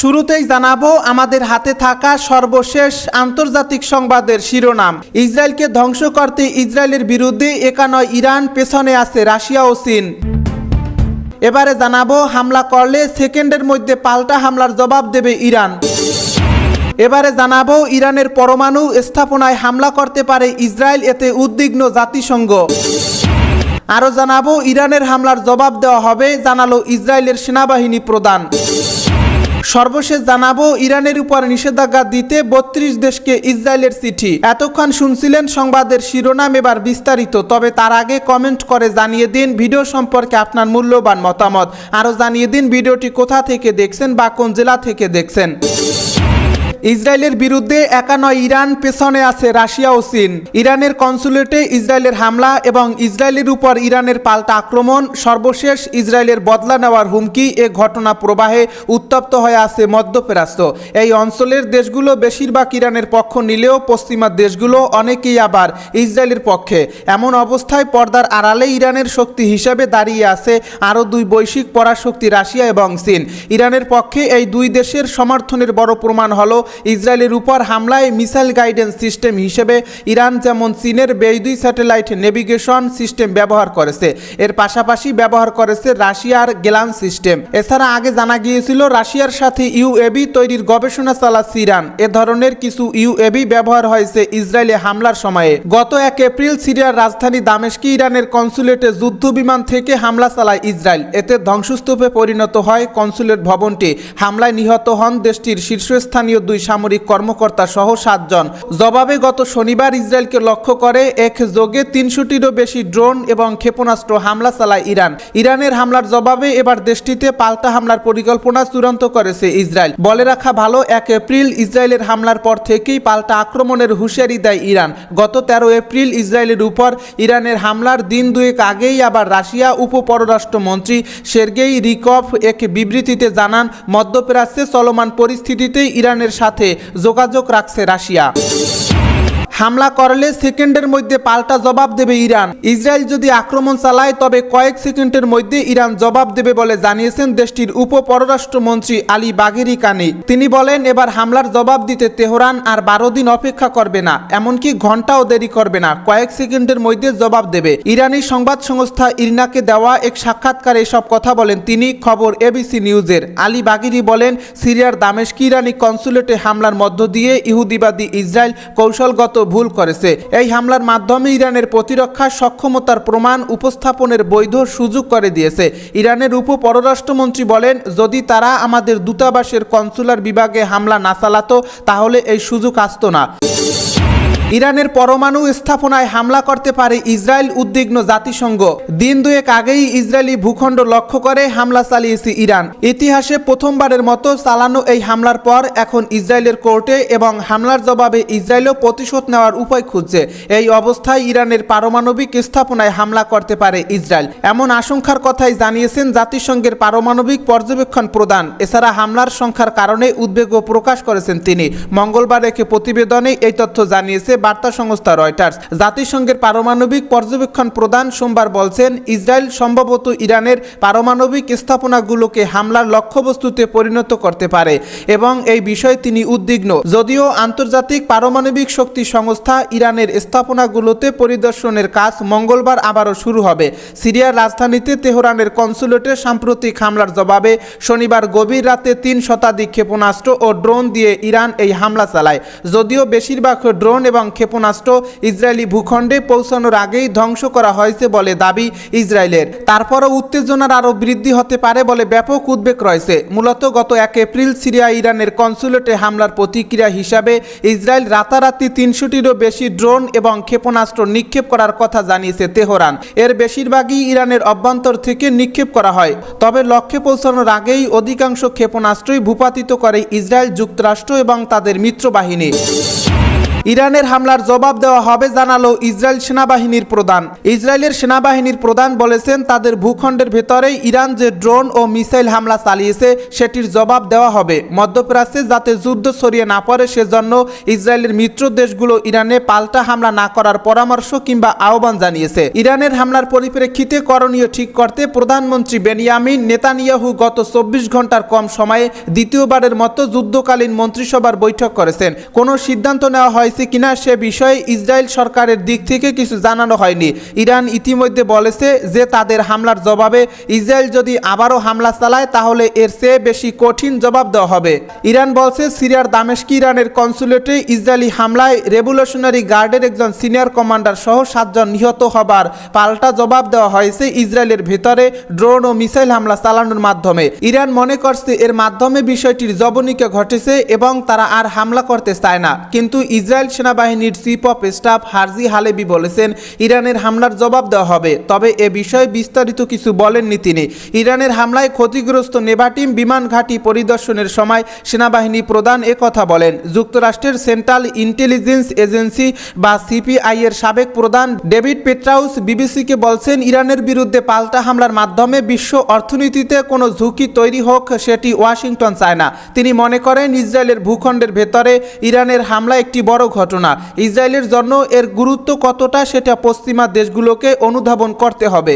শুরুতেই জানাব, আমাদের হাতে থাকা সর্বশেষ আন্তর্জাতিক সংবাদের শিরোনাম। ইসরায়েলকে ধ্বংস করতে ইসরায়েলের বিরুদ্ধে একা নয় ইরান, পেছনে আছে রাশিয়া ও চীন। এবারে জানাব, হামলা করলে সেকেন্ডের মধ্যে পাল্টা হামলার জবাব দেবে ইরান। এবারে জানাব, ইরানের পরমাণু স্থাপনায় হামলা করতে পারে ইসরায়েল, এতে উদ্বিগ্ন জাতিসংঘ। আরও জানাব, ইরানের হামলার জবাব দেওয়া হবে, জানালো ইসরায়েলের সেনাবাহিনী প্রধান। সর্বশেষ জানাব, ইরানের উপর নিষেধাজ্ঞা দিতে বত্রিশ দেশকে ইসরায়েলের চিঠি। এতক্ষণ শুনছিলেন সংবাদের শিরোনাম, এবার বিস্তারিত। তবে তার আগে কমেন্ট করে জানিয়ে দিন ভিডিও সম্পর্কে আপনার মূল্যবান মতামত। আরও জানিয়ে দিন ভিডিওটি কোথা থেকে দেখছেন বা কোন জেলা থেকে দেখছেন। ইসরায়েলের বিরুদ্ধে একা নয়, ইরান পেছনে আছে রাশিয়া ও চীন। ইরানের কনসুলেটে ইসরায়েলের হামলা এবং ইসরায়েলের উপর ইরানের পাল্টা আক্রমণ, সর্বশেষ ইসরায়েলের বদলা নেওয়ার হুমকি এ ঘটনা প্রবাহে উত্তপ্ত হয়ে আছে মধ্যপ্রাচ্য। এই অঞ্চলের দেশগুলো বেশিরভাগ ইরানের পক্ষ নিলেও পশ্চিমা দেশগুলো অনেকেই আবার ইসরায়েলের পক্ষে। এমন অবস্থায় পর্দার আড়ালে ইরানের শক্তি হিসেবে দাঁড়িয়ে আছে আরও দুই বৈশ্বিক পরাশক্তি রাশিয়া এবং চীন। ইরানের পক্ষে এই দুই দেশের সমর্থনের বড় প্রমাণ হলো ইসরায়েলের উপর হামলায় মিসাইল গাইডেন্স সিস্টেম হিসেবে ইরান যেমন চীনের বেইদুই স্যাটেলাইট নেভিগেশন সিস্টেম ব্যবহার করেছে, এর পাশাপাশি ব্যবহার করেছে রাশিয়ার গেলান সিস্টেম। এছাড়া আগে জানা গিয়েছিল রাশিয়ার সাথে ইউএবি তৈরির গবেষণা চালাচ্ছে ইরান। এ ধরনের কিছু ইউএবি ব্যবহার হয়েছে ইসরায়েলে হামলার সময়ে। গত এক এপ্রিল সিরিয়ার রাজধানী দামেস্কি ইরানের কনসুলেটে যুদ্ধ বিমান থেকে হামলা চালায় ইসরায়েল। এতে ধ্বংসস্তূপে পরিণত হয় কনসুলেট ভবনটি। হামলায় নিহত হন দেশটির শীর্ষস্থানীয় দুই সামরিক কর্মকর্তা সহ সাতজন। জবাবে গত শনিবার ইসরায়েলকে লক্ষ্য করে এক যোগে তিনশোটিরও বেশি ড্রোন এবং ক্ষেপণাস্ত্র হামলা চালায় ইরান। ইরানের হামলার জবাবে এবার দেশটিতে পাল্টা হামলার পরিকল্পনা চূড়ান্ত করেছে ইসরায়েল। বলে রাখা ভালো, এক এপ্রিল ইসরায়েলের হামলার পর থেকেই পাল্টা আক্রমণের হুঁশিয়ারি দেয় ইরান। গত তেরো এপ্রিল ইসরায়েলের উপর ইরানের হামলার দিন দুয়েক আগেই আবার রাশিয়া উপপররাষ্ট্রমন্ত্রী সের্গেই রিকফ এক বিবৃতিতে জানান, মধ্যপ্রাচ্যে চলমান পরিস্থিতিতে ইরানের সাথে যোগাযোগ রাখছে রাশিয়া। হামলা করলে সেকেন্ডের মধ্যে পাল্টা জবাব দেবে ইরান। ইসরায়েল যদি আক্রমণ চালায়, তবে কয়েক সেকেন্ডের মধ্যে ইরান জবাব দেবে বলে জানিয়েছেন দেশটির উপ পররাষ্ট্রমন্ত্রী আলী বাগেরি কানি। তিনি বলেন, এবার হামলার জবাব দিতে তেহরান আর বারো দিন অপেক্ষা করবে না, এমনকি ঘন্টাও দেরি করবে না। কয়েক সেকেন্ডের মধ্যে জবাব দেবে। ইরানি সংবাদ সংস্থা ইরনাকে দেওয়া এক সাক্ষাৎকারে এসব কথা বলেন তিনি খবর এবিসি নিউজের। আলী বাগিরি বলেন, সিরিয়ার দামেশকি ইরানি কনসুলেটে হামলার মধ্য দিয়ে ইহুদিবাদী ইসরায়েল কৌশলগত ভুল করেছে। এই হামলার মাধ্যমে ইরানের প্রতিরক্ষা সক্ষমতার প্রমাণ উপস্থাপনের বৈধ সুযোগ করে দিয়েছে। ইরানের উপ পররাষ্ট্রমন্ত্রী বলেন, যদি তারা আমাদের দূতাবাসের কনসুলার বিভাগে হামলা না চালাতো, তাহলে এই সুযোগ আসতো না। ইরানের পরমাণু স্থাপনায় হামলা করতে পারে ইসরায়েল উদ্বিগ্ন জাতিসংঘ। দিন দুয়েক আগেই ইসরায়েলি ভূখণ্ড লক্ষ্য করে হামলা চালিয়েছে ইরান। ইতিহাসে প্রথমবারের মতো চালানো এই হামলার পর এখন ইসরায়েলের কোর্টে এবং হামলার জবাবে ইসরায়েলও প্রতিশোধ নেওয়ার উপায় খুঁজছে। এই অবস্থায় ইরানের পারমাণবিক স্থাপনায় হামলা করতে পারে ইসরায়েল। এমন আশঙ্কার কথাই জানিয়েছেন জাতিসংঘের পারমাণবিক পর্যবেক্ষণ প্রদান এছাড়া হামলার সংখ্যার কারণে উদ্বেগও প্রকাশ করেছেন তিনি। মঙ্গলবার এক প্রতিবেদনে এই তথ্য জানিয়েছে বার্তা সংস্থা রয়টার্স। জাতিসংঘের পারমাণবিক পর্যবেক্ষণ প্রধান সোমবার বলছেন, ইসরায়েল সম্ভবত ইরানের পারমাণবিক স্থাপনাগুলোকে হামলার লক্ষ্যবস্তুতে পরিণত করতে পারে এবং এই বিষয়ে তিনি উদ্বিগ্ন। যদিও আন্তর্জাতিক পারমাণবিক শক্তি সংস্থা ইরানের স্থাপনাগুলোতে পরিদর্শনের কাজ মঙ্গলবার আবারও শুরু হবে। সিরিয়ার রাজধানীতে তেহরানের কনসুলেটে সাম্প্রতিক হামলার জবাবে শনিবার গভীর রাতে তিন শতাধিক ক্ষেপণাস্ত্র ও ড্রোন দিয়ে ইরান এই হামলা চালায়। যদিও বেশিরভাগ ড্রোন এবং ক্ষেপণাস্ত্র ইসরায়েলি ভূখণ্ডে পৌঁছানোর আগেই ধ্বংস করা হয়েছে বলে দাবি ইসরায়েলের। তারপরও উত্তেজনার আরও বৃদ্ধি হতে পারে বলে ব্যাপক উদ্বেগ রয়েছে। মূলত গত এক এপ্রিল সিরিয়া ইরানের কনসুলেটে হামলার প্রতিক্রিয়া হিসাবে ইসরায়েল রাতারাতি তিনশোটিরও বেশি ড্রোন এবং ক্ষেপণাস্ত্র নিক্ষেপ করার কথা জানিয়েছে তেহরান। এর বেশিরভাগই ইরানের অভ্যন্তর থেকে নিক্ষেপ করা হয়। তবে লক্ষ্যে পৌঁছানোর আগেই অধিকাংশ ক্ষেপণাস্ত্রই ভূপাতিত করে ইসরায়েল যুক্তরাষ্ট্র এবং তাদের মিত্র বাহিনী ইরানের হামলার জবাব দেওয়া হবে, জানালো ইসরায়েল সেনাবাহিনীর প্রধান। ইসরায়েলের সেনাবাহিনীর প্রধান বলেছেন, তাদের ভূখণ্ডের ভেতরে ইরান যে ড্রোন ও মিসাইল হামলা চালিয়েছে, সেটির জবাব দেওয়া হবে। মধ্যপ্রাচ্যে যাতে যুদ্ধ ছড়িয়ে না পড়ে, সেজন্য ইসরায়েলের মিত্র দেশগুলো ইরানে পাল্টা হামলা না করার পরামর্শ কিংবা আহ্বান জানিয়েছে। ইরানের হামলার পরিপ্রেক্ষিতে করণীয় ঠিক করতে প্রধানমন্ত্রী বেনিয়ামিন নেতানিয়াহু গত চব্বিশ ঘণ্টার কম সময়ে দ্বিতীয়বারের মতো যুদ্ধকালীন মন্ত্রিসভার বৈঠক করেছেন। কোনো সিদ্ধান্ত নেওয়া হয়েছে কিনা সে বিষয়ে ইসরায়েল সরকারের দিক থেকে কিছু জানানো হয়নি। ইরান ইতিমধ্যে বলেছে যে তাদের হামলার জবাবে ইসরায়েল যদি আবারও হামলা চালায়, তাহলে এর চেয়ে বেশি কঠিন জবাব দেওয়া হবে। ইরান বলছে, সিরিয়ার দামেস্কি ইরানের কনসুলেটে ইসরায়েলি হামলায় রেভলিউশনারি গার্ডের একজন সিনিয়র কমান্ডার সহ সাতজন নিহত হবার পাল্টা জবাব দেওয়া হয়েছে ইসরায়েলের ভেতরে ড্রোন ও মিসাইল হামলা চালানোর মাধ্যমে। ইরান মনে করছে এর মাধ্যমে বিষয়টির জবনিকা ঘটেছে এবং তারা আর হামলা করতে চায় না। কিন্তু ইসরায়েল সেনাবাহিনীর chief of staff Herzi Halevi বলেছেন, ইরানের হামলার জবাব দেওয়া হবে। তবে এ বিষয়ে বিস্তারিত কিছু বলেননি তিনি। ইরানের হামলায় ক্ষতিগ্রস্ত নেভাটিম বিমান ঘাঁটি পরিদর্শনের সময় সেনাবাহিনী প্রধান কথা বলেন, যুক্তরাষ্ট্রের সেন্ট্রাল ইন্টেলিজেন্স এজেন্সি বা সিপিআই এর সাবেক প্রধান ডেভিড পেট্রাউস বিবিসিকে বলছেন, ইরানের বিরুদ্ধে পাল্টা হামলার মাধ্যমে বিশ্ব অর্থনীতিতে কোনো ঝুঁকি তৈরি হোক সেটি ওয়াশিংটন চায় না। তিনি মনে করেন, ইসরায়েলের ভূখণ্ডের ভেতরে ইরানের হামলা একটি বড় ঘটনা। ইসরায়েলের জন্য এর গুরুত্ব কতটা সেটা পশ্চিমা দেশগুলোকে অনুধাবন করতে হবে।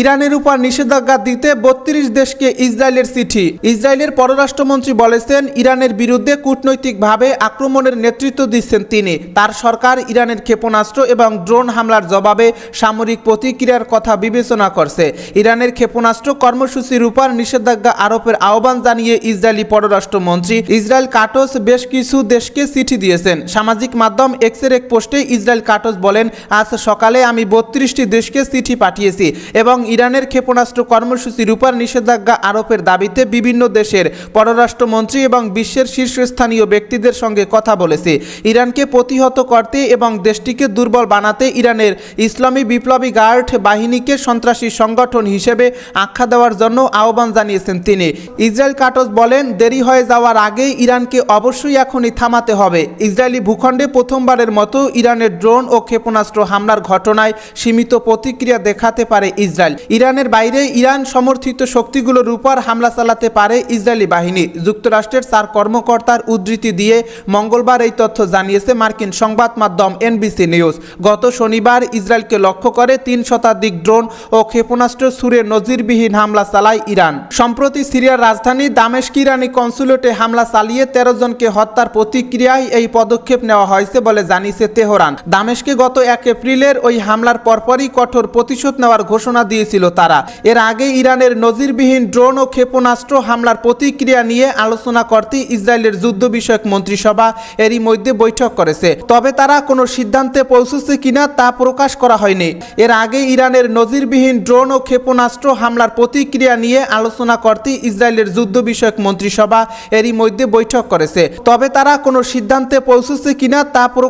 ইরানের উপর নিষেধাজ্ঞা দিতে বত্রিশ দেশকে ইসরায়েলের চিঠি। ইসরায়েলের পররাষ্ট্রমন্ত্রী বলেছেন, ইরানের বিরুদ্ধে কূটনৈতিকভাবে আক্রমণের নেতৃত্ব দিচ্ছেন তিনি। তার সরকার ইরানের ক্ষেপণাস্ত্র এবং ড্রোন হামলার জবাবে সামরিক প্রতিক্রিয়ার কথা বিবেচনা করছে। ইরানের ক্ষেপণাস্ত্র কর্মসূচির উপর নিষেধাজ্ঞা আরোপের আহ্বান জানিয়ে ইসরায়েলি পররাষ্ট্রমন্ত্রী ইসরায়েল কাটোস বেশ কিছু দেশকে চিঠি দিয়েছেন। সামাজিক মাধ্যম এক্সের এক পোস্টে ইসরায়েল কাটোস বলেন, আজ সকালে আমি বত্রিশটি দেশকে চিঠি পাঠিয়েছি এবং ইরানের ক্ষেপণাস্ত্র কর্মসূচির উপর নিষেধাজ্ঞা আরোপের দাবিতে বিভিন্ন দেশের পররাষ্ট্রমন্ত্রী এবং বিশ্বের শীর্ষস্থানীয় ব্যক্তিদের সঙ্গে কথা বলেছে। ইরানকে প্রতিহত করতে এবং দেশটিকে দুর্বল বানাতে ইরানের ইসলামী বিপ্লবী গার্ড বাহিনীকে সন্ত্রাসী সংগঠন হিসেবে আখ্যা দেওয়ার জন্য আহ্বান জানিয়েছেন তিনি। ইসরায়েল কাটস বলেন, দেরি হয়ে যাওয়ার আগে ইরানকে অবশ্যই এখনই থামাতে হবে। ইসরায়েলি ভূখণ্ডে প্রথমবারের মতো ইরানের ড্রোন ও ক্ষেপণাস্ত্র হামলার ঘটনায় সীমিত প্রতিক্রিয়া দেখাতে পারে ইসরায়েল। ইরানের বাইরে ইরান সমর্থিত শক্তিগুলোর উপর হামলা চালাতে পারে ইসরায়েলি বাহিনী। যুক্তরাষ্ট্রের চার কর্মকর্তার উদ্ধৃতি দিয়ে মঙ্গলবার এই তথ্য জানিয়েছে মার্কিন সংবাদ মাধ্যম এনবিসি নিউজ। গত শনিবার ইসরায়েলকে লক্ষ্য করে তিন শতাধিক ড্রোন ও ক্ষেপণাস্ত্র ছুড়ে নজিরবিহীন হামলা চালায় ইরান। সম্প্রতি সিরিয়ার রাজধানী দামেস্ক ইরানি কনসুলেটে হামলা চালিয়ে তেরো জনকে হত্যার প্রতিক্রিয়ায় এই পদক্ষেপ নেওয়া হয়েছে বলে জানিয়েছে তেহরান। দামেশকে গত এক এপ্রিলের ওই হামলার পরপরই কঠোর প্রতিশোধ নেওয়ার ঘোষণা দিয়েছিল তারা। এর আগে ইরানের নজিরবিহীন ড্রোন ও ক্ষেপণাস্ত্র হামলার প্রতিক্রিয়া নিয়ে আলোচনা করতে ইসরায়েলের যুদ্ধ বিষয়ক মন্ত্রিসভা এরই মধ্যে বৈঠক করেছে। তবে তারা কোনো সিদ্ধান্তে পৌঁছেছে কিনা তা প্রকাশ করা হয়নি। এর আগে ইরানের নজিরবিহীন ড্রোন ও ক্ষেপণাস্ত্র হামলার প্রতিক্রিয়া নিয়ে আলোচনা করতে ইসরায়েলের যুদ্ধ বিষয়ক মন্ত্রিসভা এরই মধ্যে বৈঠক করেছে। তবে তারা কোনো সিদ্ধান্তে পৌঁছেছে কিনা তা প্রকাশ